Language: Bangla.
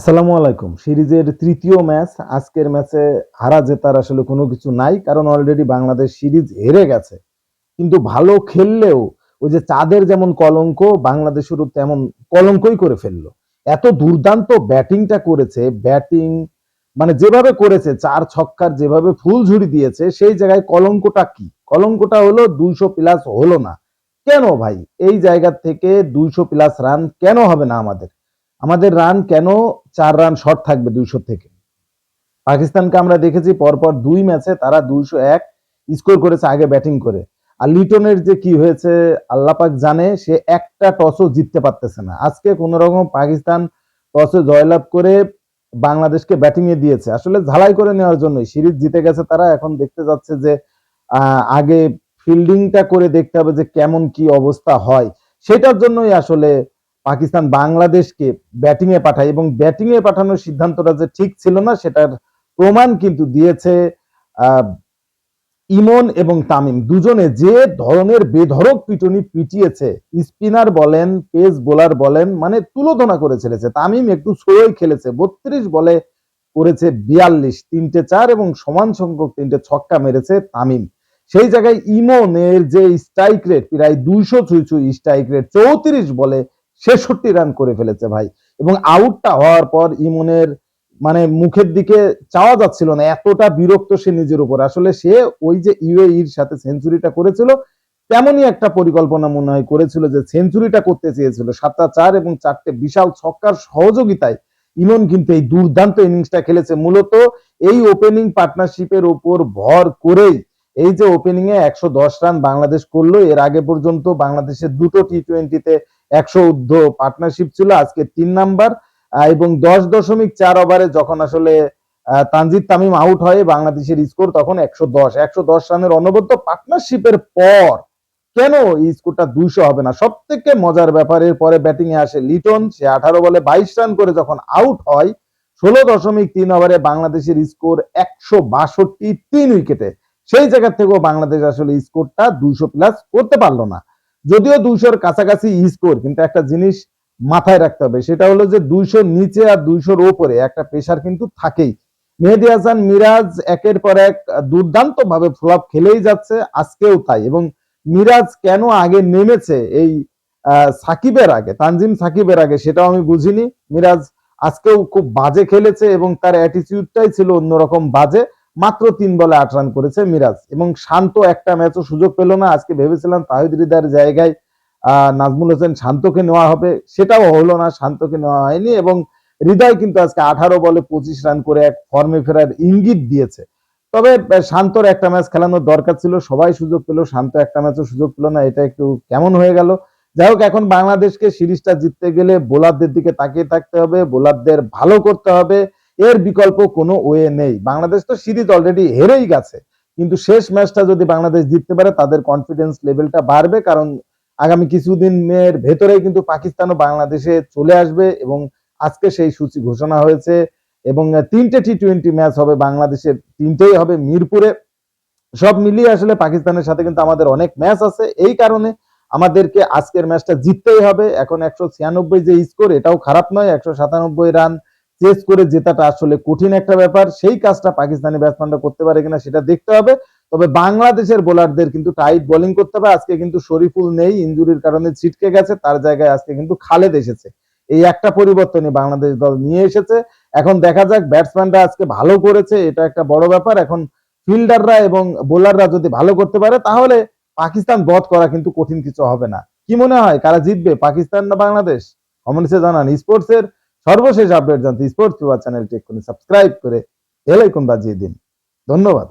আসসালামু আলাইকুম। সিরিজের তৃতীয় ম্যাচ, আজকের ম্যাচে হারা জেতার আসলে কোনো কিছু নাই, কারণ অলরেডি বাংলাদেশ সিরিজ হেরে গেছে। কিন্তু ভালো খেললেও ওই যে চাঁদের যেমন কলঙ্ক, বাংলাদেশেরও তেমন কলঙ্কই করে ফেলল। এত দুর্দান্ত ব্যাটিংটা করেছে, ব্যাটিং মানে যেভাবে করেছে, চার ছক্কার যেভাবে ফুল ঝুড়ি দিয়েছে, সেই জায়গায় কলঙ্কটা কি? কলঙ্কটা হলো দুইশো প্লাস হলো না। কেন ভাই? এই জায়গা থেকে দুইশো প্লাস রান কেন হবে না আমাদের? আমাদের রান কেন চার রান শর্ট থাকবে দুইশো থেকে? পাকিস্তানকে আমরা দেখেছি পরপর দুই ম্যাচে তারা দুইশো এক স্কোর করেছে আগে ব্যাটিং করে। আর লিটনের যে কি হয়েছে আল্লাপাক জানে, সে একটা টসও জিততে পারতেছে না। আজকে কোন রকম পাকিস্তান টসে জয়লাভ করে বাংলাদেশকে ব্যাটিং এ দিয়েছে। আসলে ঝালাই করে নেওয়ার জন্যই। সিরিজ জিতে গেছে তারা, এখন দেখতে যাচ্ছে যে আগে ফিল্ডিংটা করে দেখতে হবে যে কেমন কি অবস্থা হয়। সেটার জন্যই আসলে পাকিস্তান বাংলাদেশকে ব্যাটিং এ পাঠায় এবং ব্যাটিং এ পাঠানোর সিদ্ধান্তটা যে ঠিক ছিল না, সেটার প্রমাণ কিন্তু দিয়েছে ইমন এবং তামিম। দুজনে যে ধরনের বেধড়ক পিটনি পিটিয়েছে, স্পিনার বলেন, পেস বোলার বলেন মানে তুলোধনা করে ছেড়েছে। তামিম একটু স্লোই খেলেছে, বত্রিশ বলে করেছে বিয়াল্লিশ, তিনটে চার এবং সমান সংখ্যক তিনটে ছক্কা মেরেছে তামিম। সেই জায়গায় ইমনের যে স্ট্রাইক রেট প্রায় দুইশো ছুঁই ছুঁই স্ট্রাইক রেট চৌত্রিশ বলে ছেষট্টি রান করে ফেলেছে ভাই। এবং আউটটা হওয়ার পর ইমনের মানে মুখের দিকে চাওয়া যাচ্ছিল না, এতটা বিরক্ত সে নিজের উপর। আসলে সে ওই যে ইউএ ইউএইর সাথে সেঞ্চুরিটা করেছিল, তেমনই একটা পরিকল্পনা মনে হয় করেছিল যে সেঞ্চুরিটা করতে চেয়েছিল। সাতটা চার এবং চারটে বিশাল ছক্কার সহযোগিতায় ইমন কিন্তু এই দুর্দান্ত ইনিংসটা খেলেছে। মূলত এই ওপেনিং পার্টনারশিপের উপর ভর করেই এই যে ওপেনিং এ একশো দশ রান বাংলাদেশ করল, এর আগে পর্যন্ত বাংলাদেশের দুটো টি টোয়েন্টিতে একশো ঊর্ধ্ব পার্টনারশিপ ছিল, আজকে তিন নাম্বার এবং দশ দশমিক চার ওভারে যখন আসলে তানজিদ তামিম আউট হয় বাংলাদেশের স্কোর তখন একশো দশ একশো দশ রানের অনবদ্য পার্টনারশিপের পর কেন এই স্কোরটা দুইশো হবে না? সব থেকে মজার ব্যাপারের পরে ব্যাটিং এ আসে লিটন, সে আঠারো বলে বাইশ রান করে যখন আউট হয়, ষোলো দশমিক তিন ওভারে বাংলাদেশের স্কোর একশো বাষট্টি তিন উইকেটে সেই জায়গা থেকেও বাংলাদেশ আসলে স্কোরটা দুইশো প্লাস করতে পারল না। যদিও দুইশোর কাছাকাছি স্কোর কিন্তু একটা জিনিস মাথায় রাখতে হবে, সেটা হলো যে দুইশোর নিচে আর দুইশোর ওপরে একটা প্রেশার কিন্তু থাকেই। মেহেদি হাসান, মিরাজ একের পর এক দুর্দান্ত ভাবে ফ্লপ খেলেই যাচ্ছে, আজকেও তাই। এবং মিরাজ কেন আগে নেমেছে এই সাকিবের আগে, তানজিম সাকিবের আগে, সেটাও আমি বুঝিনি। মিরাজ আজকেও খুব বাজে খেলেছে এবং তার অ্যাটিটিউডটাই ছিল অন্যরকম বাজে। মাত্র তিন বলে আট রান করেছে মিরাজ। এবং শান্ত একটা ম্যাচও সুযোগ পেল না। আজকে ভেবেছিলাম তাহিদ হৃদয়ের জায়গায় আহ, নাজমুল হোসেন শান্তকে নেওয়া হবে। সেটাও হলো না শান্তকে নেওয়া হয়নি এবং হৃদয় কিন্তু আজকে আঠারো বলে পঁচিশ রান করে এক ফর্মে ফেরার ইঙ্গিত দিয়েছে। তবে শান্তর একটা ম্যাচ খেলানোর দরকার ছিল। সবাই সুযোগ পেল শান্ত একটা ম্যাচও সুযোগ পেল না। এটা একটু কেমন হয়ে গেল? যাই হোক এখন বাংলাদেশকে সিরিজটা জিততে গেলে বোলারদের দিকে তাকিয়ে থাকতে হবে। বোলারদের ভালো করতে হবে। এর বিকল্প কোনো ওয়ে নেই। বাংলাদেশ তো সিরিজ অলরেডি হেরেই গেছে। কিন্তু শেষ ম্যাচটা যদি বাংলাদেশ জিততে পারে, তাদের কনফিডেন্স লেভেলটা বাড়বে। কারণ আগামী কিছুদিনের ভেতরে কিন্তু পাকিস্তান ও বাংলাদেশে চলে আসবে এবং আজকে সেই সূচি ঘোষণা হয়েছে। এবং তিনটে টি টোয়েন্টি ম্যাচ হবে বাংলাদেশের, তিনটেই হবে মিরপুরে। সব মিলিয়ে আসলে পাকিস্তানের সাথে কিন্তু আমাদের অনেক ম্যাচ আছে। এই কারণে আমাদেরকে আজকের ম্যাচটা জিততেই হবে। এখন একশো ছিয়ানব্বই যে স্কোর এটাও খারাপ নয়। একশো সাতানব্বই রান চেস করে জেতাটা আসলে কঠিন একটা ব্যাপার। সেই কাজটা পাকিস্তানি ব্যাটসম্যানরা করতে পারে কিনা সেটা দেখতে হবে। তবে বাংলাদেশের বোলারদের কিন্তু টাইট বোলিং করতে হবে। আজকে কিন্তু শরীফুল নেই, ইঞ্জুরির কারণে ছিটকে গেছে। তার জায়গায় আজকে কিন্তু খালেদ এসেছে। এই একটা পরিবর্তনই বাংলাদেশ দল নিয়ে এসেছে। এখন দেখা যাক ব্যাটসম্যানরা আজকে ভালো করেছে, এটা একটা বড় ব্যাপার। এখন ফিল্ডাররা এবং বোলাররা যদি ভালো করতে পারে, তাহলে পাকিস্তান বধ করা কিন্তু কঠিন কিছু হবে না। কি মনে হয়, কারা জিতবে, পাকিস্তান না বাংলাদেশ? কমেন্টসে জানান। স্পোর্টস এর সর্বশেষ আপডেট জানতে স্পোর্টস চ্যানেলটি এক্ষুনি সাবস্ক্রাইব করে এলাইকন বাজিয়ে দিন। ধন্যবাদ।